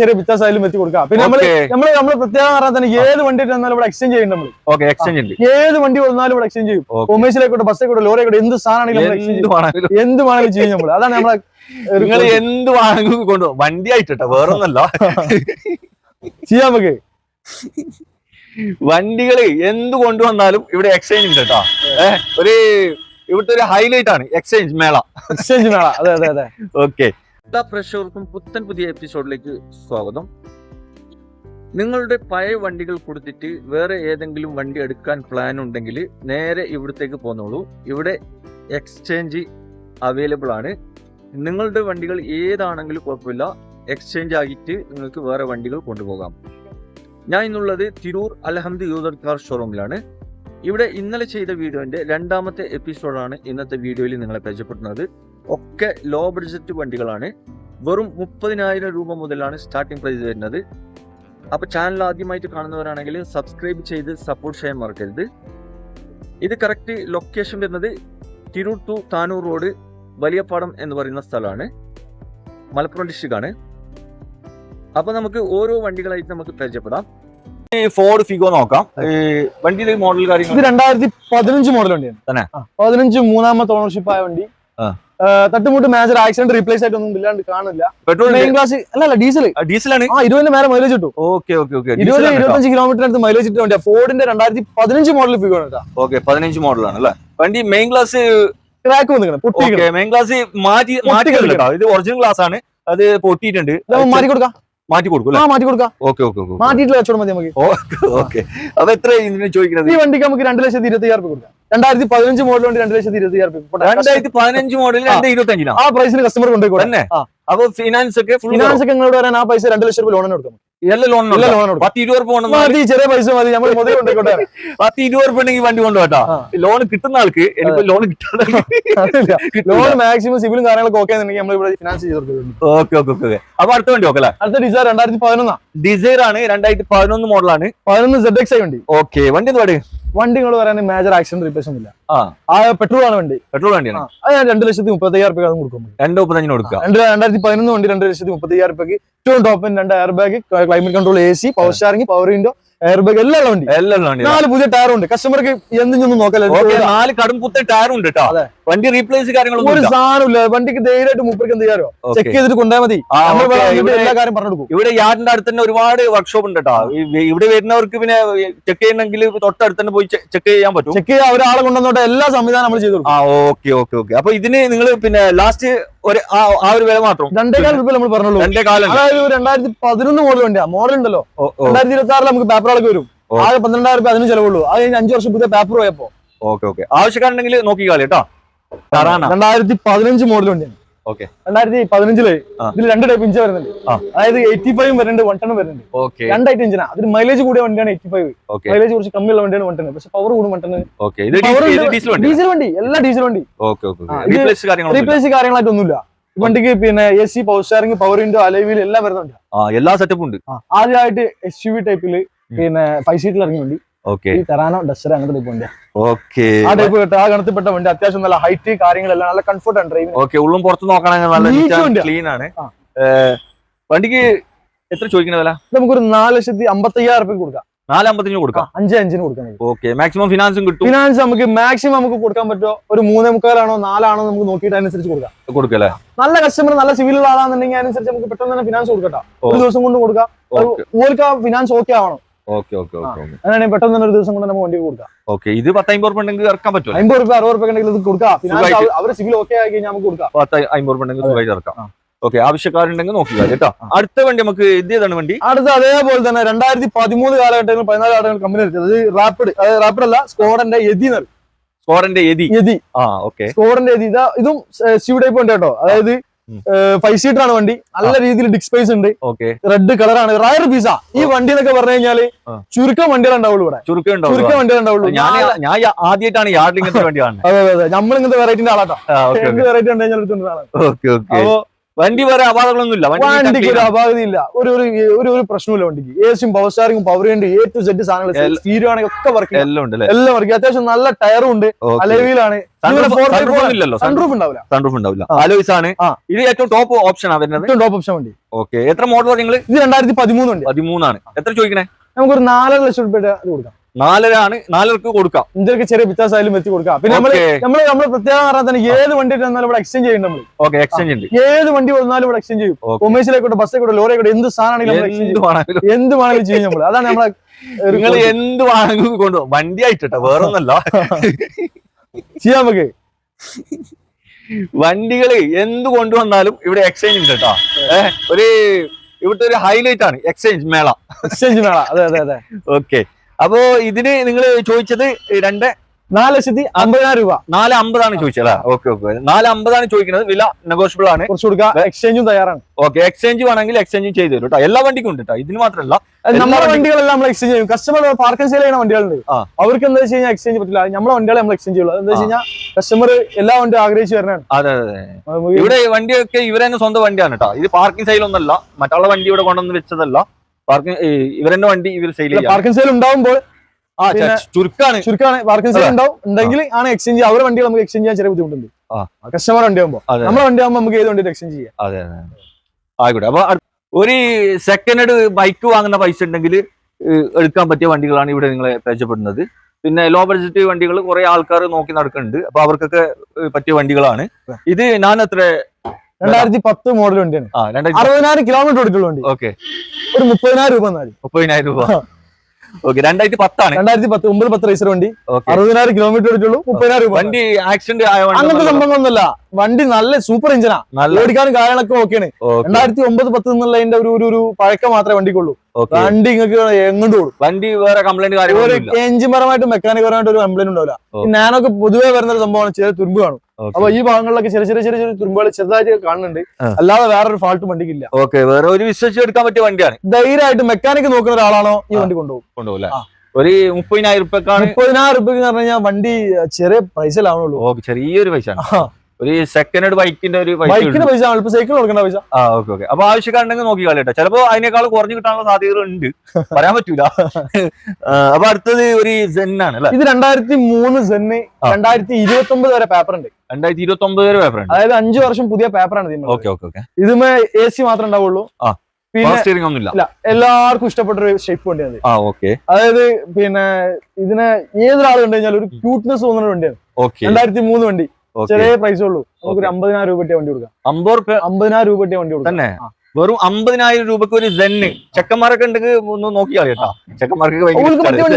ചെറിയ വ്യത്യാസമായാലും എത്തി കൊടുക്കാം. പിന്നെ നമ്മൾ. നമ്മൾ നമ്മൾ പ്രത്യേകം പറഞ്ഞാൽ തന്നെ ഏത് വണ്ടി വന്നാലും ഇവിടെ എക്സ്ചേഞ്ച് ചെയ്യും നമ്മൾ എക്സ്ചേഞ്ച് ഉണ്ട്. ഏത് വണ്ടി വന്നാലും ഇവിടെ എക്സ്ചേഞ്ച് ചെയ്യും. കൊമേഴ്സിലേക്കോട്ടെ ബസ്സിലേക്കോട്ടെ ലോറിയായിക്കോട്ടെ എന്ത് സാധനമാണെങ്കിലും എന്ത് വേണമെങ്കിലും. ചെയ്യും ചെയ്യും നമ്മൾ അതാണ് നമ്മളെ നിങ്ങൾ എന്ത് വേണമെങ്കിലും കൊണ്ടു വണ്ടി ആയിട്ടോ വേറൊന്നല്ല. ചെയ്യാൻ നമുക്ക്. വണ്ടികൾ എന്ത് കൊണ്ടുവന്നാലും ഇവിടെ എക്സ്ചേഞ്ച് ഉണ്ട് കേട്ടോ. ഏഹ് ഒരു ഇവിടുത്തെ ഒരു ഹൈലൈറ്റ് ആണ് എക്സ്ചേഞ്ച് മേള. എക്സ്ചേഞ്ച് മേള. അതെ അതെ അതെ. ഓക്കെ എല്ലാ പ്രേക്ഷകർക്കും പുത്തൻ പുതിയ എപ്പിസോഡിലേക്ക് സ്വാഗതം. നിങ്ങളുടെ പഴയ വണ്ടികൾ കൊടുത്തിട്ട് വേറെ ഏതെങ്കിലും വണ്ടി എടുക്കാൻ പ്ലാൻ ഉണ്ടെങ്കിൽ നേരെ ഇവിടത്തേക്ക് പോന്നോളൂ. ഇവിടെ എക്സ്ചേഞ്ച് അവൈലബിൾ ആണ്. നിങ്ങളുടെ വണ്ടികൾ ഏതാണെങ്കിലും കുഴപ്പമില്ല. എക്സ്ചേഞ്ച് ആക്കിയിട്ട് നിങ്ങൾക്ക് വേറെ വണ്ടികൾ കൊണ്ടുപോകാം. ഞാൻ ഇന്നുള്ളത് തിരൂർ അലഹമ്മദ് യൂസർ കാർ ഷോറൂമിലാണ് ഇവിടെ ഇന്നലെ ചെയ്ത വീഡിയോന്റെ രണ്ടാമത്തെ എപ്പിസോഡാണ് ഇന്നത്തെ വീഡിയോയിൽ നിങ്ങളെ പരിചയപ്പെടുന്നത് ഒക്കെ ലോ ബഡ്ജറ്റ് വണ്ടികളാണ്. വെറും മുപ്പതിനായിരം രൂപ മുതലാണ് സ്റ്റാർട്ടിംഗ് പ്രൈസ് വരുന്നത്. അപ്പൊ ചാനൽ ആദ്യമായിട്ട് കാണുന്നവരാണെങ്കിൽ സബ്സ്ക്രൈബ് ചെയ്ത് സപ്പോർട്ട് ചെയ്യാൻ മറക്കരുത്. ഇത് കറക്റ്റ് ലൊക്കേഷൻ വരുന്നത് തിരൂർ ടു താനൂർ റോഡ് വലിയപ്പാടം എന്ന് പറയുന്ന സ്ഥലമാണ്. മലപ്പുറം ഡിസ്ട്രിക്റ്റാണ് ആണ്. അപ്പൊ നമുക്ക് ഓരോ വണ്ടികളായിട്ട് നമുക്ക് പരിചയപ്പെടാം. ഫോർഡ് ഫിഗോ നോക്കാം. ഈ വണ്ടിയുടെ മോഡൽ ഇത് കാര്യങ്ങൾ രണ്ടായിരത്തി പതിനഞ്ച് മോഡൽ വണ്ടിയാണ്. തന്നെ? പതിനഞ്ച് മൂന്നാമത്തെ ഓണർഷിപ്പ് ആയ വണ്ടി. തട്ടുമുട്ട് മേജർ ആക്സിഡന്റ് റീപ്ലേസ് ആയിട്ടൊന്നും ഇല്ലാണ്ട് കാണില്ല. പെട്രോൾ മെയിൻ ക്ലാസ് അല്ല ഡീസൽ ഡീസലാണ് ആ ഇരുപതിന്റെ മേലെ മൈലേജ് കിട്ടും. Okay okay okay. ഇരുപത് ഇരുപത്തഞ്ച് കിലോമീറ്റർ അടുത്ത് മൈലേജ് കിട്ടും വണ്ടിയാ. ഫോർഡിന്റെ രണ്ടായിരത്തി പതിനഞ്ച് മോഡൽ ഫിഗോ ഓക്കെ പതിനഞ്ച് മോഡലാണ് അല്ലേ? വണ്ടി മെയിൻ ക്ലാസ് ക്രാക്ക് വന്നിരിക്കണം പൊട്ടി മെയിൻ ക്ലാസ് മാറ്റി മാറ്റി. ഇത് ഒറിജിനൽ ക്ലാസ് ആണ്. അത് പൊട്ടിയിട്ടുണ്ട്. മാറ്റി കൊടുക്കാം. മാറ്റി കൊടുക്കും മാറ്റി കൊടുക്കാം. ഓക്കെ ഓക്കെ ഓക്കെ മാറ്റിയിട്ടുള്ള കച്ചവടം മതി നമുക്ക്. ഓക്കെ അപ്പൊ എത്ര ചോദിക്കുന്നത്? ഈ വണ്ടിക്ക് നമുക്ക് രണ്ട് ലക്ഷത്തി ഇരുപത്തി രൂപ കൊടുക്കാം. രണ്ടായിരത്തി പതിനഞ്ച് മോഡൽ വണ്ടി രണ്ട് ലക്ഷത്തി ഇരുപത്തി രൂപ. രണ്ടായിരത്തി പതിനഞ്ച് മോഡൽ രണ്ട് ഇരുപത്തി ആ പ്രൈസിന് കസ്റ്റമർ കൊണ്ടുപോയി തന്നെ. അപ്പൊ ഫിനാൻസ് ഒക്കെ ഫിനാൻസ് ഒക്കെ നിങ്ങളോട് വരാൻ ആ പൈസ രണ്ട് ലക്ഷം രൂപ ലോണിന് കൊടുക്കും. ചെറിയ പൈസ മതി. നമ്മൾ മുതൽ കൊണ്ടുപോയിക്കോട്ടെ പത്ത് ഇരുപത് രൂപ ഉണ്ടെങ്കിൽ വണ്ടി കൊണ്ടുപോട്ടാ. ലോൺ കിട്ടുന്ന ആൾക്ക് എനിക്ക് ലോൺ കിട്ടാതെ ലോൺ മാക്സിമം സിവിലും കാര്യങ്ങളൊക്കെ ഓക്കെ ആണെന്നുണ്ടെങ്കിൽ നമ്മൾ ഇവിടെ ഫിനാൻസ് ചെയ്ത് ഓക്കെ ഓക്കെ ഓക്കെ അപ്പൊ അടുത്ത വണ്ടി ഓക്കെ അടുത്ത ഡിസൈർ രണ്ടായിരത്തി പതിനൊന്നാ. ഡിസൈർ ആണ് രണ്ടായിരത്തി പതിനൊന്ന് മോഡലാണ് പതിനൊന്ന് സെഡ് എക്സ് ഐ വണ്ടി. ഓക്കെ വണ്ടി എന്ത് പാട്. വണ്ടി നിങ്ങൾ പറയാൻ മേജർ ആക്സിഡന്റ് റിപ്പേഴ്സ് ഒന്നും ഇല്ല. ആ. പെട്രോൾ ആണ് വണ്ടി. പെട്രോൾ വണ്ടിയാണ്. അത് ഞാൻ രണ്ട് ലക്ഷത്തി മുപ്പത്തി അയ്യായിരം രൂപ കൊടുക്കും. രണ്ട് മുപ്പത്തഞ്ചിന് കൊടുക്കുക രണ്ട് രണ്ടായിരത്തി പതിനൊന്ന് വണ്ടി രണ്ട് ലക്ഷത്തി മുപ്പത്തി അയ്യായിരം രൂപയ്ക്ക് ടു ടോപ്പ് രണ്ട് airbag climate control A C power steering power window airbag എല്ലാം ഉള്ള വണ്ടി. എല്ലാം വണ്ടി. നാല് പുതിയ ടയർ ഉണ്ട്. കസ്റ്റമർക്ക് എന്തെങ്കിലും നോക്കല്ലേ? നാല് കടും പുത്തൻ ടയറും ഉണ്ട് കേട്ടോ വണ്ടി റീപ്ലേസ് കാര്യങ്ങളൊന്നും ഒരു സാധനമില്ല വണ്ടിക്ക് ധൈര്യമായിട്ട് മൂപ്പർക്ക് എന്ത് ചെയ്യാറോ ചെക്ക് ചെയ്തിട്ട് കൊണ്ടാൽ മതി. എല്ലാ കാര്യം പറഞ്ഞു കൊടുക്കും. ഇവിടെ യാർഡിന്റെ അടുത്ത് തന്നെ ഒരുപാട് വർക്ക്ഷോപ്പ് ഉണ്ട് കേട്ടോ ഇവിടെ വരുന്നവർക്ക് പിന്നെ ചെക്ക് ചെയ്യണമെങ്കിൽ തൊട്ടടുത്ത് തന്നെ പോയി ചെക്ക് ചെയ്യാൻ പറ്റും. ചെക്ക് ചെയ്യാൻ ഒരാളെ കൊണ്ടുവന്നോട്ടെ എല്ലാ സംവിധാനം നമ്മൾ ചെയ്തു കൊടുക്കും. ആ ഓക്കെ ഓക്കെ ഓക്കെ. അപ്പൊ ഇതിന് നിങ്ങൾ പിന്നെ ലാസ്റ്റ് ഒരു ആ ഒരു വില മാത്രം. രണ്ടേകാൽ രൂപ നമ്മൾ പറഞ്ഞുള്ളൂ. രണ്ടേ കാലം അതായത് രണ്ടായിരത്തി പതിനൊന്ന് മോഡൽ വണ്ടിയാ. മോഡൽ ഉണ്ടല്ലോ. രണ്ടായിരത്തി ഇരുപത്തി ആറിൽ നമുക്ക് പേപ്പറുകളൊക്കെ വരും. ആകെ പന്ത്രണ്ടായിരം രൂപ അതിന് ചെലവുള്ളൂ. അത് കഴിഞ്ഞ് അഞ്ചു വർഷം പുതിയ പേപ്പർ പോയപ്പോ. Okay okay. ആവശ്യക്കാരുണ്ടെങ്കിൽ നോക്കിക്കാളി കേട്ടോ. രണ്ടായിരത്തി പതിനഞ്ച് മോഡൽ വണ്ടിയാണ്. ഓക്കെ. രണ്ടായിരത്തി പതിനഞ്ചിൽ. ഇതിൽ രണ്ട് ടൈപ്പ് ഇഞ്ച് വരുന്നുണ്ട്. അതായത് എയ്റ്റി ഫൈവ് വരുന്നുണ്ട് വൺ ടൺ വരുന്നുണ്ട്. ഓക്കെ. രണ്ടായിട്ട് ഇഞ്ചിനാ അതിന് മൈലേജ് കൂടിയ വണ്ടിയാണ് എയ്റ്റി ഫൈവ് മൈലേജ് കുറച്ച് കമ്മിയുള്ള വണ്ടിയാണ് വൺ ടൺ പക്ഷെ പവർ കൂടും വൺ ടൺ ഡീസൽ- വണ്ടി എല്ലാ ഡീസൽ വണ്ടി. റീപ്ലേസ് കാര്യങ്ങളായിട്ടൊന്നുമില്ല വണ്ടിക്ക് പിന്നെ A C power steering power window alloy wheel എല്ലാം വരുന്നുണ്ട് എല്ലാ സെറ്റപ്പും ഉണ്ട്. ആദ്യമായിട്ട് എസ് യു വി ടൈപ്പിൽ പിന്നെ ഫൈവ് സീറ്റിൽ ഇറങ്ങി വണ്ടി. ഓക്കെ. ഈ തെറാനോ ഡസ്റ്റർ അങ്ങനത്തെ ടൈപ്പ് വണ്ടിയാ. ഓക്കെ. ആ ടൈപ്പ് ആ ഗണത്തിൽപ്പെട്ട വണ്ടി. അത്യാവശ്യം നല്ല ഹൈറ്റ് കാര്യങ്ങളെല്ലാം നല്ല കംഫർട്ട് ആണ് ഡ്രൈവിംഗ് ഓക്കെ ഉള്ളും പുറത്ത് നോക്കണമെങ്കിൽ നല്ല ക്ലീൻ ആണ്. വണ്ടിക്ക് എത്ര ചോദിക്കുന്ന വില? നമുക്കൊരു നാല് ലക്ഷത്തി അമ്പത്തി അയ്യായിരം റുപ്യ കൊടുക്കാം. നാലമ്പത്തിന് കൊടുക്കാം. അഞ്ച് അഞ്ചിന് കൊടുക്കാൻ ഓക്കെ മാക്സിമം ഫിനാൻസും കിട്ടും. ഫിനാൻസ് നമുക്ക് മാക്സിമം നമുക്ക് കൊടുക്കാൻ പറ്റുമോ? ഒരു മൂന്നേ മുക്കാലാണോ നാലാണോ നമുക്ക് നോക്കിയിട്ട് അനുസരിച്ച് കൊടുക്കാം. കൊടുക്കല്ലേ നല്ല കസ്റ്റമർ നല്ല സിവിലുള്ള ആളാണെന്നുണ്ടെങ്കിൽ അനുസരിച്ച് നമുക്ക് പെട്ടെന്ന് തന്നെ ഫിനാൻസ് കൊടുക്കട്ടോ ഒരു ദിവസം കൊണ്ട് കൊടുക്കാം. ഓക്കെ. ഓർക്ക് ആ ഫിനാൻസ് ഓക്കെ ആവണം. ഓക്കെ ഓക്കെ ഓക്കെ അങ്ങനെയാണെങ്കിൽ പെട്ടെന്ന് തന്നെ ഒരു ദിവസം കൊണ്ട് നമുക്ക് വണ്ടി കൊടുക്കാം. ഓക്കെ ഇത് പത്തമ്പത് റുപ്യ ഉണ്ടെങ്കിൽ ഇറക്കാൻ പറ്റുമോ അമ്പത് റുപ്യ അറുപത് റുപ്യ ഉണ്ടെങ്കിൽ ഇത് കൊടുക്കാം. ഫിനാൻസ് സുഖായിട്ട്. അവർ സിവിൽ ഓക്കെ ആയി കഴിഞ്ഞാൽ നമുക്ക് കൊടുക്കാം. പത്ത് അമ്പത് റുപ്യ ഉണ്ടെങ്കിൽ സുഖമായിട്ട് ഇറക്കാം. ആ. ഓക്കെ ആവശ്യക്കാരുണ്ടെങ്കിൽ നോക്കുക കേട്ടോ. അടുത്ത വണ്ടി നമുക്ക് ഇത് ഏതാണ് വണ്ടി? അടുത്ത അതേപോലെ തന്നെ രണ്ടായിരത്തി പതിമൂന്ന് കാലഘട്ടങ്ങൾ പതിനാല് കാലഘട്ടങ്ങൾ കമ്പനി എടുത്തത് റാപ്പിഡ് അതായത് റാപ്പിഡ് അല്ല സ്കോഡന്റെ എതി. സ്കോറിന്റെ എതി എതി ആ ഓക്കെ. സ്കോഡന്റെ എതി ഇതാ ഇതും സ്യൂ ടൈപ്പ് ഉണ്ട് കേട്ടോ. അതായത്. ഫൈവ് സീറ്റർ ആണ് വണ്ടി. നല്ല രീതിയിൽ ഡിക് സ്പേസ് ഉണ്ട്. ഓക്കെ. റെഡ് കളറാണ് റയർ പീസ ഈ വണ്ടി എന്നൊക്കെ പറഞ്ഞു കഴിഞ്ഞാൽ. ചുരുക്കം വണ്ടികൾ ഉണ്ടാവുള്ളൂ ഇവിടെ. ചുരുക്കം വണ്ടികൾ ഉണ്ടാവുള്ളൂ. ഞാൻ ആദ്യമായിട്ടാണ് യാർഡിൽ ഇങ്ങനത്തെ വണ്ടി അതെ അതെ നമ്മൾ ഇങ്ങനത്തെ വെറൈറ്റിന്റെ ആളാട്ടോ. വെറൈറ്റി ഉണ്ട് കഴിഞ്ഞാൽ അപ്പോ വണ്ടി വരെ നീറ്റ് വണ്ടിക്ക് ഒരു clean ആണ്. അപാകത ഇല്ല ഒരു ഒരു ഒരു പ്രശ്നമില്ല വണ്ടിക്ക്. ഏസിയും പവർ സ്റ്റാറിംഗും പവർ ഉണ്ട് എ ടു സെഡ് സാധനങ്ങൾ സ്റ്റീരിയോ ആണെങ്കിൽ ഒക്കെ വർക്ക് എല്ലാം ഉണ്ട് എല്ലാം വർക്ക് അത്യാവശ്യം നല്ല ടയറും ഉണ്ട്. അലവിയിലാണ്. സൺറൂഫ് ഉണ്ടാവില്ല. സൺറൂഫ് ഉണ്ടാവില്ല. ആണ്. ഇത് ഏറ്റവും ടോപ്പ് ഓപ്ഷൻ ആ വരുന്നത്? ഏറ്റവും ടോപ്പ് ഓപ്ഷൻ വണ്ടി. ഓക്കെ എത്ര മോഡൽ നിങ്ങൾ ഇത് രണ്ടായിരത്തി പതിമൂന്ന് വണ്ടി. പതിമൂന്നാണ്. എത്ര ചോദിക്കണേ? നമുക്കൊരു നാലര ലക്ഷം രൂപ കൊടുക്കാം. നാലര നാലർക്ക് കൊടുക്കാം. ഇന്ത്യയ്ക്ക് ചെറിയ വ്യത്യാസമായാലും വെച്ച് കൊടുക്കാം. പിന്നെ നമ്മൾ നമ്മൾ നമ്മൾ നമ്മൾ പ്രത്യേകം പറഞ്ഞാൽ ഏത് വണ്ടി വന്നാലും ഇവിടെ എക്സ്ചേഞ്ച് ചെയ്യും നമ്മൾ ഓക്കെ എക്സ്ചേഞ്ച് ഉണ്ട്. ഏത് വണ്ടി വന്നാലും ഇവിടെ എക്സ്ചേഞ്ച് ചെയ്യും. Okay. കൊമേഴ്സിലേക്കോട്ടെ ബസ്സിലേക്കോട്ടെ ലോറിയായിക്കോട്ടെ എന്ത് സാധനമാണെങ്കിലും എക്സ്ചേഞ്ച് എന്ത് വേണമെങ്കിലും ചെയ്യും. എന്ത് വേണമെങ്കിലും ചെയ്യും നമ്മൾ അതാണ് നമ്മളെ നിങ്ങൾ എന്ത് വേണമെങ്കിലും കൊണ്ടുപോകും വണ്ടി ആയിട്ടോ വേറെ ഒന്നല്ല ചെയ്യാം നമുക്ക്. വണ്ടികൾ എന്ത് കൊണ്ടുവന്നാലും ഇവിടെ എക്സ്ചേഞ്ച് ഉണ്ട് കേട്ടോ ഏഹ് ഒരു ഇവിടുത്തെ ഒരു ഹൈലൈറ്റ് ആണ് എക്സ്ചേഞ്ച് മേള. എക്സ്ചേഞ്ച് മേള. അതെ അതെ അതെ. ഓക്കെ അപ്പോ ഇതിന് നിങ്ങൾ ചോദിച്ചത് രണ്ട് നാല് ലക്ഷത്തി അമ്പതിനായിരം രൂപ. നാല് അമ്പതാണ് ചോദിച്ചത് ഓക്കെ ഓക്കെ. നാല് അമ്പതാണ് ചോദിക്കുന്നത്. വില നെഗോഷ്യബിൾ ആണ്. കുറച്ച് കൊടുക്കാം എക്സ്ചേഞ്ചും തയ്യാറാണ്. ഓക്കെ എക്സ്ചേഞ്ച് വേണമെങ്കിൽ എക്സ്ചേഞ്ചും ചെയ്ത് തരും കേട്ടോ എല്ലാ വണ്ടിക്കും ഉണ്ട് കേട്ടോ ഇതിന് മാത്രമല്ല നമ്മുടെ വണ്ടികളെല്ലാം നമ്മൾ എക്സ്ചേഞ്ച് ചെയ്യും. കസ്റ്റമർ പാർക്കിംഗ് സെയിൽ ചെയ്യുന്ന വണ്ടികളുണ്ട്. അവർക്ക് എന്താ വെച്ച് കഴിഞ്ഞാൽ എക്സ്ചേഞ്ച് പറ്റില്ല. നമ്മളെ വണ്ടികളെ നമ്മൾ എക്സ്ചേഞ്ച് ചെയ്യുള്ളൂ. എന്താ വെച്ച് കഴിഞ്ഞാൽ കസ്റ്റമർ എല്ലാ വണ്ടിയും ആഗ്രഹിച്ചു വരണാണ് അതെ അതെ. ഇവിടെ വണ്ടിയൊക്കെ ഇവരെ സ്വന്തം വണ്ടിയാണ് കേട്ടോ ഇത് പാർക്കിംഗ് സൈലൊന്നല്ല മറ്റുള്ള വണ്ടി ഇവിടെ കൊണ്ടുവന്ന് വെച്ചതല്ല. പാർക്കിംഗ് ഇവരെന്നെ വണ്ടി ഇവർ സെയിൽ ചെയ്യാം. പാർക്കിംഗ് സെയിൽ ഉണ്ടാവുമ്പോൾ ആ ചെ- പിന്നെ- ചുരുക്കാണ്. പാർക്കിംഗ് സെയിൽ ഉണ്ടാവും. ഉണ്ടെങ്കിൽ ആണ് എക്സ്ചേഞ്ച് അവരുടെ വണ്ടികൾ നമുക്ക് എക്സ്ചേഞ്ച് ചെയ്യാൻ ചെറിയ ബുദ്ധിമുട്ടുണ്ട്. കസ്റ്റമർ വണ്ടി ആകുമ്പോൾ നമ്മുടെ വണ്ടി ആകുമ്പോൾ നമുക്ക് ഏത് വണ്ടി എക്സ്ചേഞ്ച് ചെയ്യാം? അതെ ആയിക്കോട്ടെ. അപ്പൊ ഒരു സെക്കൻഡ് ഹെഡ് ബൈക്ക് വാങ്ങുന്ന പൈസ ഉണ്ടെങ്കിൽ എടുക്കാൻ പറ്റിയ വണ്ടികളാണ് ഇവിടെ നിങ്ങളെ പരിചയപ്പെടുന്നത്. പിന്നെ ലോ ബഡ്ജറ്റ് വണ്ടികൾ കുറെ ആൾക്കാർ നോക്കി നടക്കുന്നുണ്ട്. അപ്പൊ അവർക്കൊക്കെ പറ്റിയ വണ്ടികളാണ്. ഇത് ഞാൻ എത്ര രണ്ടായിരത്തി പത്ത് മോഡൽ വണ്ടിയാണ് അറുപതിനായിരം കിലോമീറ്റർ ഓടിക്കുള്ള വണ്ടി. ഓക്കെ. ഒരു മുപ്പതിനായിരം രൂപ എന്നാൽ മുപ്പതിനായിരം രൂപ. ഓക്കെ രണ്ടായിരത്തി പത്താണ് രണ്ടായിരത്തി പത്ത് ഒമ്പത് പത്ത് റേസർ വണ്ടി. അറുപതിനായിരം കിലോമീറ്റർ ഓടിച്ചുള്ളൂ മുപ്പതിനായിരം രൂപ. വണ്ടി ആക്സിഡന്റ് ആയ അങ്ങനത്തെ വണ്ടി സംഭവങ്ങളൊന്നുമല്ല. വണ്ടി നല്ല സൂപ്പർ എഞ്ചിനാ നല്ല ഓടിക്കാനും കാര്യങ്ങളൊക്കെ ഓക്കെയാണ് ഓക്കെ. രണ്ടായിരത്തി ഒമ്പത് പത്ത് എന്നുള്ളതിന്റെ ഒരു ഒരു പഴക്കം മാത്രമേ വണ്ടിക്കുള്ളൂ. വണ്ടി നിങ്ങൾക്ക് എങ്ങോട്ട് ഓടും? വണ്ടി വേറെ കംപ്ലൈന്റ് എഞ്ചിൻ പരമായിട്ട് മെക്കാനിക് പരമായിട്ട് ഒരു കംപ്ലൈന്റ് ഉണ്ടാവില്ല. ഞാനൊക്കെ നാനൊക്കെ പൊതുവേ വരുന്ന ഒരു സംഭവമാണ്. ചെറിയ തുരുമ്പ് കാണും. അപ്പൊ ഈ ഭാഗങ്ങളിലൊക്കെ ചെറിയ ചെറിയ ചെറിയ ചെറിയ തുരുമ്പുകൾ ചെറുതായിട്ട് കാണുന്നുണ്ട്. അല്ലാതെ വേറൊരു ഫാൾട്ട് വണ്ടിക്കില്ല. ഓക്കെ വേറെ ഒരു വിശ്വസിച്ച് എടുക്കാൻ പറ്റിയ വണ്ടിയാണ്. ധൈര്യമായിട്ട് മെക്കാനിക് നോക്കുന്ന ഒരാളാണോ ഈ. വണ്ടി കൊണ്ടുപോകും? കൊണ്ടുപോകും ഒരു മുപ്പതിനായിരം റുപ്യക്കാണ് മുപ്പതിനായിരം റുപ്യക്ക് പറഞ്ഞു കഴിഞ്ഞാൽ വണ്ടി ചെറിയ പൈസ ഓക്കെ ചെറിയൊരു പൈസ ഒരു സെക്കൻഡ് ഹെഡ് ബൈക്കിന്റെ ഒരു പൈസ ബൈക്കിന് പൈസ ഇപ്പൊ സൈക്കിൾ കൊടുക്കേണ്ട പൈസ. ആ ഓക്കെ ഓക്കെ അപ്പൊ ആവശ്യക്കാരുണ്ടെങ്കിൽ നോക്കി കളയട്ടെ ചിലപ്പോ അതിനേക്കാൾ കുറഞ്ഞു കിട്ടാനുള്ള സാധ്യതകൾ ഉണ്ട് പറയാൻ പറ്റൂല. അപ്പൊ അടുത്തത് ഒരു സെൻ ആണ് അല്ലെ? ഇത് രണ്ടായിരത്തി മൂന്ന് സെന്ന് രണ്ടായിരത്തി ഇരുപത്തി ഒമ്പത് വരെ പേപ്പർ ഉണ്ട്. രണ്ടായിരത്തി ഇരുപത്തി ഒമ്പത് വരെ പേപ്പർ ഉണ്ട്. അതായത് അഞ്ചു വർഷം പുതിയ പേപ്പറാണ് ഇതിന് ഓക്കെ ഓക്കെ ഓക്കെ ഇത് എ സി മാത്രമേ ഉണ്ടാവുള്ളൂ. ആ. പിന്നെ എല്ലാവർക്കും ഇഷ്ടപ്പെട്ട ഒരു ഷേപ്പ് വണ്ടിയാണ് അതായത് പിന്നെ ഇതിനെ ഏതൊരാൾ കണ്ടു കഴിഞ്ഞാൽ ഒരു ക്യൂട്ട്നെസ് തോന്നുന്ന വണ്ടിയാണ്. രണ്ടായിരത്തി മൂന്ന് വണ്ടി. ചെറിയ പ്രൈസേ ഉള്ളൂ. നമുക്ക് ഒരു. അമ്പതിനായിരം രൂപ വണ്ടി കൊടുക്കാം. അമ്പത് റുപ്യ അമ്പതിനായിരം രൂപ വണ്ടി കൊടുക്കാം. തന്നെ. വെറും അമ്പതിനായിരം രൂപക്ക് ഒരു സെന്ന് ചെക്കന്മാരൊക്കെ ഉണ്ടെങ്കിൽ ഒന്ന് നോക്കിയാൽ കേട്ടോ. ചെക്കന്മാർക്ക്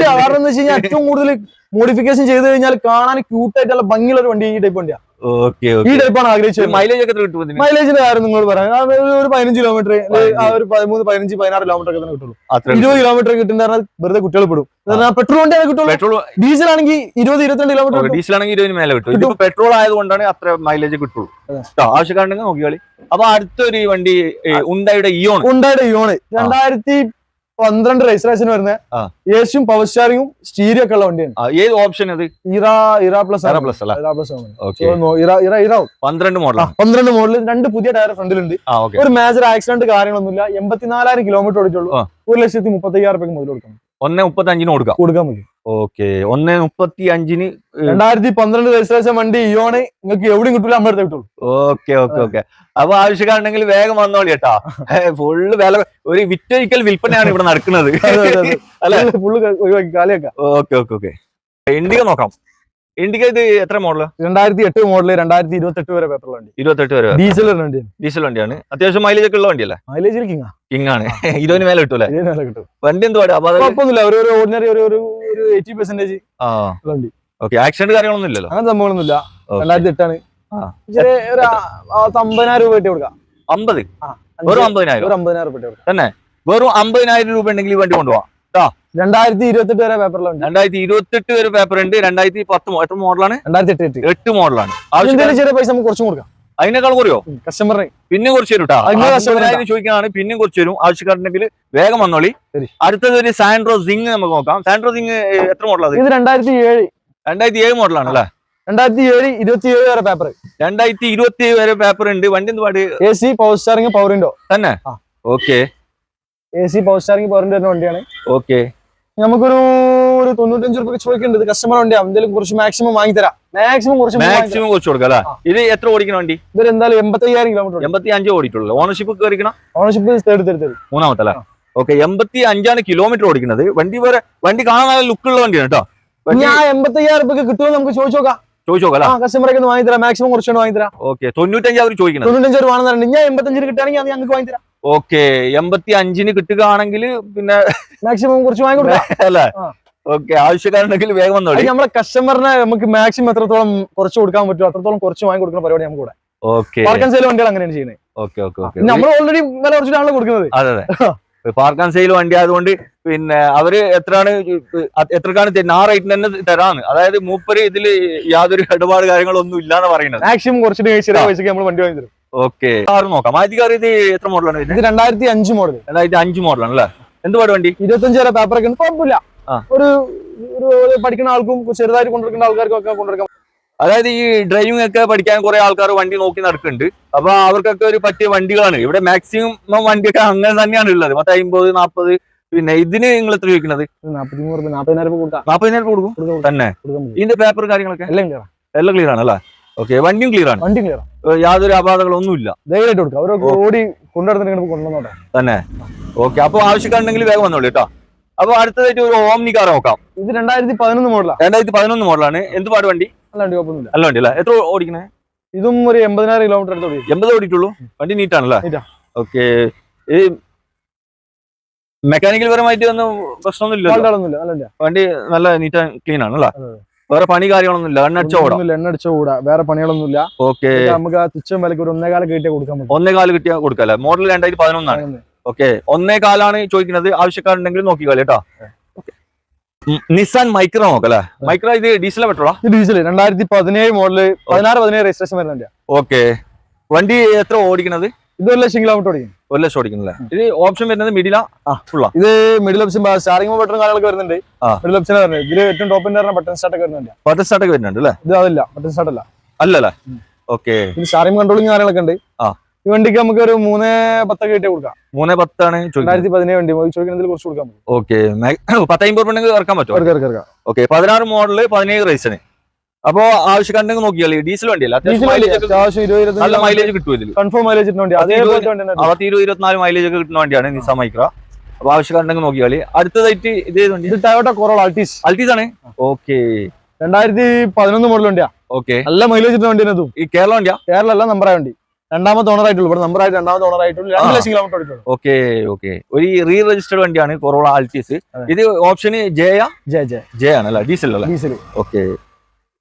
കാരണം എന്ന് വെച്ച് കഴിഞ്ഞാൽ ഏറ്റവും കൂടുതൽ മോഡിഫിക്കേഷൻ ചെയ്ത് കഴിഞ്ഞാൽ കാണാൻ ക്യൂട്ടായിട്ടുള്ള ഭംഗിയുള്ള ഒരു വണ്ടി ഈ ടൈപ്പ് വണ്ടിയാണ് ഈ ഓക്കെ ടൈപ്പാണ് ആഗ്രഹിച്ചത്. മൈലേജ് ഒക്കെ എത്ര കിട്ടും? മൈലേജിന്റെ കാര്യം നിങ്ങൾ പറയാം. ഒരു- പതിനഞ്ച് കിലോമീറ്റർ ആ ഒരു പതിമൂന്ന് പതിനഞ്ച് പതിനാറ് കിലോമീറ്റർ ഒക്കെ തന്നെ കിട്ടുള്ളൂ. ഇരുപത് കിലോമീറ്റർ കിട്ടുന്ന വെറുതെ കുട്ടികൾ പെടും. പെട്രോൾ വണ്ടി കിട്ടുള്ളൂ. പെട്രോൾ ഡീസൽ ആണെങ്കിൽ ഇരുപത് ഇരുപത്തിരണ്ട് കിലോമീറ്റർ ഡീസൽ ആണെങ്കിൽ ഇരുപതിന് മേലെ കിട്ടും. ഇതിപ്പോ പെട്രോൾ ആയതുകൊണ്ടാണ് അത്ര മൈലേജ് കിട്ടുള്ളൂ. ആവശ്യക്കാരുണ്ടെങ്കിൽ നോക്കിയാളി അപ്പൊ അടുത്തൊരു വണ്ടി ഉണ്ടായുടെ ഇയോൺ ഉണ്ടായിട്ട് ഇയോണ് രണ്ടായിരത്തി പന്ത്രണ്ട് രജിസ്ട്രേഷൻ വരുന്ന. ഏഷ്യും പവർ സ്റ്റാറിംഗും സ്റ്റീരിയോ ഒക്കെ ഉള്ള വണ്ടിയാണ്. ഏത് ഓപ്ഷൻ അത് ഇറ ഇറ പ്ലസ് പ്ലസ് ഇറ പന്ത്രണ്ട് മോഡൽ പന്ത്രണ്ട് മോഡൽ രണ്ട് പുതിയ ടയർ ഫ്രണ്ടിലുണ്ട്. ഒരു മേജർ ആക്സിഡന്റ് കാര്യങ്ങളൊന്നുമില്ല. എൺപത്തിനാലായിരം കിലോമീറ്റർ ഓടിച്ചുള്ളൂ. ഒരു ലക്ഷത്തി മുപ്പത്തി അയ്യായിരം രൂപയ്ക്ക് മുതൽ കൊടുക്കാം ഒന്ന് മുപ്പത്തി അഞ്ചിന് കൊടുക്കാം. കൊടുക്കാൻ മതി ഓക്കെ ഒന്ന് മുപ്പത്തി അഞ്ചിന് രണ്ടായിരത്തി പന്ത്രണ്ട് രജിസ്ട്രേഷൻ വണ്ടി ഇയോണ് നിങ്ങൾക്ക് എവിടെയും കിട്ടില്ല നമ്മുടെ അടുത്ത് കിട്ടുള്ളൂ. Okay okay okay. അപ്പൊ ആവശ്യക്കാരുണ്ടെങ്കിൽ വേഗം വന്നോളി കേട്ടാ. ഫുള്ള് വില ഒരു വിറ്റൊരിക്കൽ വിൽപ്പനയാണ് ഇവിടെ നടക്കുന്നത്. അല്ലേ? ഫുള്ള് കാലിയാക്കാം ഓക്കെ ഓക്കെ ഓക്കെ. ഇൻഡിക നോക്കാം. ഇൻഡിക ഇത് എത്ര മോഡൽ രണ്ടായിരത്തി എട്ട് മോഡൽ രണ്ടായിരത്തി ഇരുപത്തെട്ട് വരെ പേപ്പർ വണ്ടി. ഇരുപത്തെട്ട് വരെ. ഡീസൽ വണ്ടി ഡീസൽ വണ്ടിയാണ്. അത്യാവശ്യം മൈലേജ് ഒക്കെ ഉള്ള വണ്ടിയല്ലേ? മൈലേജ് കിങ്ങാ കിങ് ആണ്. ഇരുപതിന് മേലെ കിട്ടൂലേ? കിട്ടും. വണ്ടി കുഴപ്പമൊന്നുമില്ല. ഒരു ഒരു ഓർഡിനറി ഒരു ഒരു ഒരു എയ്റ്റി പെർസെന്റേജ് വണ്ടി. ഓക്കെ ആക്സിഡന്റ് കാര്യങ്ങളൊന്നും ഇല്ലല്ലോ? അങ്ങനെ സംഭവങ്ങളൊന്നുമില്ല. രണ്ടായിരത്തി എട്ടാണ് ഒരു അമ്പതിനായിരം രൂപ ഇട്ട് കൊടുക്കാം. അമ്പത്? വെറും അമ്പതിനായിരം? അമ്പതിനായിരം രൂപ തന്നെ? വെറും അമ്പതിനായിരം രൂപ ഉണ്ടെങ്കിൽ വണ്ടി കൊണ്ടുപോവാം. രണ്ടായിരത്തി ഇരുപത്തെട്ട് വരെ പേപ്പറിലുണ്ട് രണ്ടായിരത്തി ഇരുപത്തെട്ട് വരെ പേപ്പർ ഉണ്ട്. രണ്ടായിരത്തി പത്ത് എത്ര മോഡലാണ് രണ്ടായിരത്തി എട്ട് എട്ട് മോഡലാണ് ചെറിയ പൈസ നമുക്ക് കുറച്ചും കൊടുക്കാം. അതിനേക്കാൾ കുറയോ? കസ്റ്റമറിന് പിന്നെ കുറച്ച് തരും കേട്ടോ ചോദിക്കാനാണ് പിന്നെ കുറച്ച് തരും. ആവശ്യക്കാരുണ്ടെങ്കിൽ വേഗം വന്നോളി. അടുത്തത് ഒരു സാൻഡ്രോ സിങ് നമുക്ക് നോക്കാം. സാൻഡ്രോ സിങ് എത്ര മോഡലാണ് ഇത് രണ്ടായിരത്തി ഏഴ് രണ്ടായിരത്തി ഏഴ് മോഡലാണ് അല്ലേ? രണ്ടായിരത്തി ഏഴ് ഇരുപത്തി ഏഴ് വരെ പേപ്പർ രണ്ടായിരത്തി ഇരുപത്തി ഏഴ് വരെ പേപ്പർ ഉണ്ട്. വണ്ടി എന്ത് പാട്? A C power steering power window തന്നെ. Okay A C power steering വരുന്ന വണ്ടിയാണ്. ഓക്കെ നമുക്കൊരു ഒരു തൊണ്ണൂറ്റഞ്ച് റുപ്യ ചോദിക്കുന്നുണ്ട് ഇത് കസ്റ്റമർ വണ്ടിയാ എന്തെങ്കിലും കുറച്ച് മാക്സിമം വാങ്ങി തരാം മാക്സിമം കുറച്ച് മാക്സിമം കുറച്ച് കൊടുക്കാം അല്ലേ? ഇത് എത്ര ഓടിക്കണ വണ്ടി? ഇതൊരു എന്തായാലും എൺപത്തയ്യായിരം കിലോമീറ്റർ എൺപത്തി അഞ്ച് ഓടിയിട്ടുള്ളൂ. ഓണർഷിപ്പ് കയറിക്കണം ഓണർഷിപ്പ് തേർഡ് തേർഡ് തേർഡ് മൂന്നാമത്തെ അല്ലേ? ഓക്കെ എൺപത്തി അഞ്ചാണ് കിലോമീറ്റർ ഓടിക്കുന്നത്. വണ്ടി വരെ വണ്ടി കാണാൻ നല്ല ലുക്കുള്ള വണ്ടിയാണ് കേട്ടോ. വണ്ടി ഞാൻ എൺപത്തയ്യായിരം റുപ്യക്ക് കിട്ടുമെന്ന് നമുക്ക് ചോദിച്ചു നോക്കാം. ഒന്ന് വാങ്ങി തരാം മാക്സിമം കുറച്ചുകൊണ്ട് വാങ്ങി തരാം ഓക്കെ തൊണ്ണൂറ്റഞ്ച് അവർ ചോദിക്കുന്നത് തൊണ്ണൂറ്റഞ്ച് രൂപ ആണെന്നുണ്ട് ഞാൻ എൺപത്തഞ്ചിന് കിട്ടുകയാണെങ്കിൽ അത് ഞങ്ങൾക്ക് വാങ്ങി തരാം ഓക്കെ എൺപത്തി അഞ്ചിന് കിട്ടുകയാണെങ്കിൽ പിന്നെ മാക്സിമം കുറച്ച് വാങ്ങി കൊടുക്കാം. അല്ലേ. ഓക്കെ ആവശ്യക്കാരുണ്ടെങ്കിൽ വേഗം വന്നോളൂ. നമ്മുടെ നമ്മളെ കസ്റ്റമറിനെ നമുക്ക് മാക്സിമം എത്രത്തോളം കുറച്ച് കൊടുക്കാൻ പറ്റുമോ അത്രത്തോളം കുറച്ച് വാങ്ങി കൊടുക്കുന്ന പരിപാടി നമുക്ക് കൂടെ. ഓക്കെ വണ്ടികൾ അങ്ങനെയാണ് ചെയ്യുന്നത്. ഓക്കെ ഓക്കെ ഓക്കെ നമ്മൾ ഓൾറെഡി വില കുറച്ചിട്ടാണല്ലോ കൊടുക്കുന്നത്. അതെ അതെ. പാർക്ക് ആൻഡ് സെയിൽ വണ്ടി ആയതുകൊണ്ട് പിന്നെ അവർ എത്രയാണ് എത്രക്കാണ് ആ റേറ്റിന് തന്നെ തരാന്ന്. അതായത് മൂപ്പര് ഇതിൽ യാതൊരു ഇടപാട് കാര്യങ്ങളൊന്നും ഇല്ലാന്ന് പറയുന്നത്. മാക്സിമം കുറച്ച് നമ്മൾ വണ്ടി വാങ്ങി തരും ഓക്കെ കാർ നോക്കാം. ആദ്യ കാർ ഇത് എത്ര മോഡലാണ് ഇത് രണ്ടായിരത്തി അഞ്ച് മോഡൽ രണ്ടായിരത്തി അഞ്ച് മോഡലാണ് അല്ലേ എന്ത് പാട് വണ്ടി? ഇരുപത്തഞ്ച് വരെ പേപ്പറൊക്കെ ഒക്കെ കുഴപ്പമില്ല. ഒരു പഠിക്കുന്ന ആൾക്കും ചെറുതായിട്ട് കൊണ്ടിരിക്കുന്ന ആൾക്കാർക്കും ഒക്കെ കൊണ്ടിരിക്കാം അതായത് ഈ ഡ്രൈവിംഗ് ഒക്കെ പഠിക്കാൻ കുറെ ആൾക്കാർ വണ്ടി നോക്കി നടക്കുന്നുണ്ട്. അപ്പൊ അവർക്കൊക്കെ ഒരു പറ്റിയ വണ്ടികളാണ്. ഇവിടെ മാക്സിമം വണ്ടിയൊക്കെ അങ്ങനെ തന്നെയാണ് ഉള്ളത്. മറ്റേ അമ്പത് നാപ്പത് പിന്നെ ഇതിന് നിങ്ങൾ എത്ര ചോദിക്കുന്നത്? നാപ്പതിനായിരം കൊടുക്കാം. കൊടുക്കും? തന്നെ. ഇതിന്റെ പേപ്പർ കാര്യങ്ങളൊക്കെ? എല്ലാം ക്ലിയർ എല്ലാം ക്ലിയർ ആണ് അല്ലേ ഓക്കെ വണ്ടിയും ക്ലിയർ ആണ്. വണ്ടി ക്ലിയർ യാതൊരു അപാധകളൊന്നും ഇല്ല. ധൈര്യമായിട്ട് കൊടുക്കാം. ഓടി കൊണ്ടുവരുന്നുണ്ടെങ്കിൽ കൊണ്ടുവന്നോട്ടെ. തന്നെ. ഓക്കെ അപ്പൊ ആവശ്യക്കാരുണ്ടെങ്കിൽ വേഗം വന്നോളൂ കേട്ടോ. അപ്പൊ അടുത്തതായിട്ട് ഒരു ഓംനി കാർ നോക്കാം. ഇത് രണ്ടായിരത്തി പതിനൊന്ന് മോഡലാ രണ്ടായിരത്തി പതിനൊന്ന് മോഡലാണ് എന്ത് പാട് വണ്ടി? അല്ല വണ്ടി കുഴപ്പമൊന്നുമില്ല. നല്ല വണ്ടി അല്ലേ? എത്ര ഓടിക്കണേ? ഇതും ഒരു എൺപതിനായിരം കിലോമീറ്റർ അടുത്ത് ഓടി എൺപത് ഓടിയിട്ടുള്ളൂ? വണ്ടി നീറ്റാണല്ലേ. ഓക്കെ ഈ മെക്കാനിക്കൽ പരമായിട്ട് ഒന്നും പ്രശ്നമൊന്നും ഇല്ലല്ലോ ഫാൾട്ടാളൊന്നുമില്ല വണ്ടി നല്ല നീറ്റ് ക്ലീൻ ആണ് അതെ. വേറെ പണി കാര്യങ്ങളൊന്നുമില്ല? എണ്ണടിച്ച ഓടാ. എണ്ണടിച്ച കൂടാ വേറെ പണികളൊന്നുമില്ല. ഓക്കെ നമുക്ക് ആ തുച്ഛം വിലക്ക് ഒരു ഒന്നേകാലം കിട്ടിയാൽ കൊടുക്കാൻ പറ്റും. ഒന്നേ കാൽ കിട്ടിയാൽ കൊടുക്കല്ലേ മോഡൽ രണ്ടായിരത്തി പതിനൊന്നാണ്. ഓക്കെ. ഒന്നേ കാലാണ് ചോദിക്കുന്നത്. ആവശ്യക്കാരുണ്ടെങ്കിൽ നോക്കിക്കോളെ കേട്ടോ. നിസാൻ മൈക്രോ നോക്കല്ലേ? മൈക്രോ ഇത് ഡീസൽ പെട്രോളാ ഡീസൽ രണ്ടായിരത്തി പതിനേഴ് മോഡൽ പതിനാറ് പതിനേഴ് രജിസ്ട്രേഷൻ വരുന്നുണ്ട്. ഓക്കെ. വണ്ടി എത്ര ഓടിക്കണത്? ഇത് ഒരു ലക്ഷം കിലോമീറ്റർ ഓടിക്കും. ഒരു ലക്ഷം ഓടിക്കണല്ലേ? ഇത് ഓപ്ഷൻ വരുന്നത് മിഡില. ഫുള്ളാ ഇത് മിഡിൽ ഓപ്ഷൻ സ്റ്റാറിംഗ് ബട്ടൺ കാര്യങ്ങളൊക്കെ വരുന്നുണ്ട്. മിഡിൽ ഓപ്ഷൻ വരുന്നത്. ഇതിൽ ഏറ്റവും ടോപ്പിന്റെ പറഞ്ഞ ബട്ടൺ സ്റ്റാർട്ട് ഒക്കെ വരുന്നുണ്ട്. ബട്ടൺ സ്റ്റാർട്ടൊക്കെ വരുന്നുണ്ട് അല്ലേ? ഇത് അതല്ല. ബട്ടൺ സ്റ്റാർട്ടല്ല അല്ല. അല്ലല്ലേ. ഓക്കെ. സ്റ്റാറിംഗ് കൺട്രോളിങ് കാര്യങ്ങളൊക്കെ ഉണ്ട്. ആ. ഈ വണ്ടിക്ക് നമുക്ക് ഒരു മൂന്ന് പത്തൊക്കെ കിട്ടിയ കൊടുക്കാം. മൂന്ന് പത്താണ് രണ്ടായിരത്തി പതിനേഴ് വണ്ടി ചോദിക്കാൻ ചോദിക്കുന്നതിൽ കുറച്ച് ഓക്കെ. പത്തമ്പത് ഉണ്ടെങ്കിൽ ഇറക്കാൻ. ഓക്കെ പതിനാറ് മോഡൽ പതിനേഴ് റേസിന്. അപ്പോ ആവശ്യക്കാരുണ്ടെങ്കിൽ നോക്കിയാൽ ഡീസൽ വണ്ടിയല്ല? ഡീസൽ അത്യാവശ്യം വണ്ടി മൈലേജ് ഒക്കെ അത്യാവശ്യം ഇരുപത് നല്ല മൈലേജ് കിട്ടും ഇതിൽ കൺഫേം മൈലേജ് കിട്ടുന്ന വണ്ടി. അതേപോലത്തെ വണ്ടി തന്നെ അറുപത്തി ഇരുപത് ഇരുപത്തിനാല് മൈലേജ് ഒക്കെ കിട്ടുന്ന വണ്ടിയാണ് നിസാ മൈക്ര അപ്പൊ ആവശ്യക്കാരുണ്ടെങ്കിൽ നോക്കിയാൽ അടുത്തതായിട്ട് ഇത് വണ്ടി ടയോട്ട കൊറോള അൾട്ടീസ് അൾട്ടീസ് ആണ്. ഓക്കെ. രണ്ടായിരത്തി പതിനൊന്ന് മോഡൽ വണ്ടിയാ. ഓക്കെ. നല്ല മൈലേജ് വണ്ടിയാണ് വണ്ടി ഈ കേരള വണ്ടിയാ? കേരള അല്ല നമ്പറായ വണ്ടി. രണ്ടാമത്തെ ഓണർ ആയിട്ടുള്ളൂ. ഇവിടെ നമ്പർ ആയിട്ട് രണ്ടാമത്തെ ഓണർ ആയിട്ടുള്ളൂ. രണ്ട് ലക്ഷം കിലോമീറ്റർ ഓടിയിട്ടുള്ളൂ. Okay okay. ഒരു റീ രജിസ്റ്റർഡ് വണ്ടിയാണ് കൊറോള ആൾട്ടീസ് ഇത് ഓപ്ഷൻ ജയ ജയ ജയ ജെ ആണല്ലേ ഡീസൽ അല്ലേ? Diesel okay.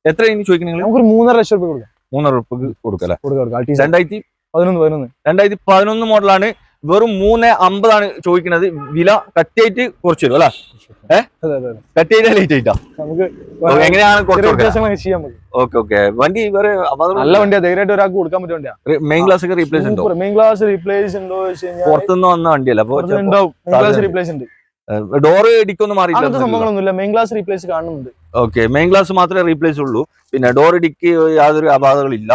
എത്ര ഇനി ചോദിക്കുന്നത് നിങ്ങൾ നമുക്ക് മൂന്നര ലക്ഷം രൂപ കൊടുക്കാം. മൂന്നര രൂപ കൊടുക്കല്ലേ കൊടുക്കാം അൾട്ടീസ് രണ്ടായിരത്തി പതിനൊന്ന് പതിനൊന്ന്. രണ്ടായിരത്തി പതിനൊന്ന് മോഡലാണ് വെറും മൂന്ന് അമ്പതാണ് ചോദിക്കുന്നത്. വില കട്ടിയായിട്ട് കുറച്ച് തരും അല്ലേ? അതെ കട്ടിയായിട്ട് ലേറ്റ് ആയിട്ടാ? നമുക്ക് എങ്ങനെയാണ് കുറച്ച് പറ്റും. Okay okay. വണ്ടി വേറെ നല്ല വണ്ടിയാ. ധൈര്യമായിട്ട് ഒരാൾക്ക് കൊടുക്കാൻ പറ്റിയ മെയിൻ ക്ലാസ് ഒക്കെ റീപ്ലേസ് ഉണ്ടോ? മെയിൻ ക്ലാസ് റീപ്ലേസ് ഉണ്ടോ പുറത്തുനിന്ന് വന്ന വണ്ടിയല്ല? അപ്പൊ റീപ്ലേസ് ഉണ്ട്. ഡോറ് ഇടിക്കൊന്നും മാറിയില്ല സംഭവങ്ങളൊന്നുമില്ല. മെയിൻ ക്ലാസ് റീപ്ലേസ് കാണുന്നുണ്ട്. ഓക്കെ മെയിൻ ക്ലാസ് മാത്രമേ റീപ്ലേസ് ഉള്ളൂ. പിന്നെ ഡോർ ഇടിക്ക് യാതൊരു അപാധകളില്ല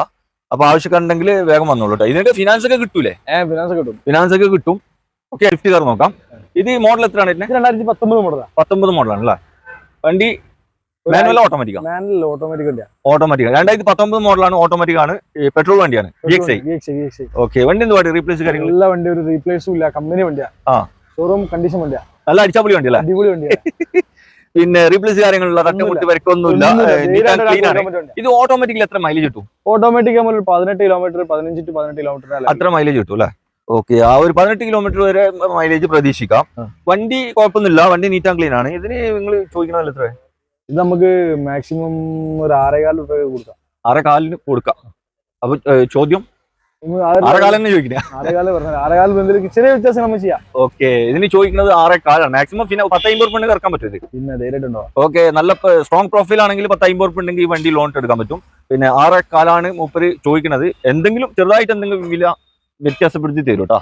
അപ്പൊ ആവശ്യക്കാരുണ്ടെങ്കിൽ വേഗം വന്നോളൂ കേട്ടോ ഇതിനൊക്കെ ഫിനാൻസ് ഒക്കെ കിട്ടൂലേ? ഫിനാൻസ് കിട്ടും. ഫിനാൻസ് ഒക്കെ കിട്ടും. ഓക്കെ ഫിഫ്റ്റി കാർ നോക്കാം. ഇത് മോഡൽ എത്രയാണ് ഇതിന് ഇത് രണ്ടായിരത്തി പത്തൊമ്പത് മോഡലാ പത്തൊമ്പത് മോഡലാണ് അല്ലേ വണ്ടി manual automatic manual automatic automatic രണ്ടായിരത്തി പത്തൊമ്പത് മോഡലാണ് ഓട്ടോമാറ്റിക് ആണ്. പെട്രോൾ വണ്ടിയാണ്. ഓക്കെ വണ്ടി എന്ത് പാടി റീപ്ലേസ് കാര്യങ്ങൾ എല്ലാ വണ്ടി ഒരു റീപ്ലേസും ഇല്ല കമ്പനി വണ്ടിയാ. ആ. ഷോറൂം കണ്ടീഷൻ വണ്ടിയാ. നല്ല അടിച്ചാപ്പൊളി വണ്ടി അല്ലേ അടിപൊളി വണ്ടിയാ. പിന്നെ റീപ്ലേസ് കാര്യങ്ങളുള്ള തട്ടുമുട്ട് വരക്കൊന്നുമില്ല ക്ലീൻ ആണ്. ഇത് ഓട്ടോമാറ്റിക്കലി എത്ര മൈലേജ് കിട്ടും? ഓട്ടോമാറ്റിക് ആകുമ്പോൾ പതിനെട്ട് കിലോമീറ്റർ പതിനഞ്ച് ടു പതിനെട്ട് കിലോമീറ്റർ അത്ര മൈലേജ് കിട്ടും അല്ലേ? ഓക്കെ ആ ഒരു പതിനെട്ട് കിലോമീറ്റർ വരെ മൈലേജ് പ്രതീക്ഷിക്കാം. വണ്ടി കുഴപ്പമൊന്നുമില്ല. വണ്ടി നീറ്റ് ആൻഡ് ക്ലീൻ ആണ്. ഇതിന് നിങ്ങൾ ചോദിക്കണമല്ലോ എത്ര ഇത് നമുക്ക് മാക്സിമം ഒരു ആറേകാൽ രൂപ കൊടുക്കാം. ആറേകാലിന് കൊടുക്കാം. അപ്പൊ ചോദ്യം? നമുക്ക് ആ ഒരു ആറെ കാലം തന്നെ ചോദിക്കണേ ആറേകാൽ പറഞ്ഞാൽ ആറേകാൽ ബന്ധത്തിൽ ചെറിയ വ്യത്യാസം നമ്മൾ ചെയ്യാം. ഓക്കെ ഇതിന് ചോദിക്കുന്നത് ആറെ മാക്സിമം പിന്നെ ഇറക്കാൻ പറ്റും ഓക്കെ നല്ല സ്ട്രോങ് പ്രൊഫൈൽ ആണെങ്കിൽ പത്ത് അമ്പത് ഉണ്ടെങ്കിൽ ഈ വണ്ടി ലോൺ എടുക്കാൻ പറ്റും. പിന്നെ ആറെ കാലാണ് മൂപ്പര് ചോദിക്കുന്നത്. എന്തെങ്കിലും ചെറുതായിട്ട് എന്തെങ്കിലും വില വ്യത്യാസപ്പെടുത്തി തരും കേട്ടോ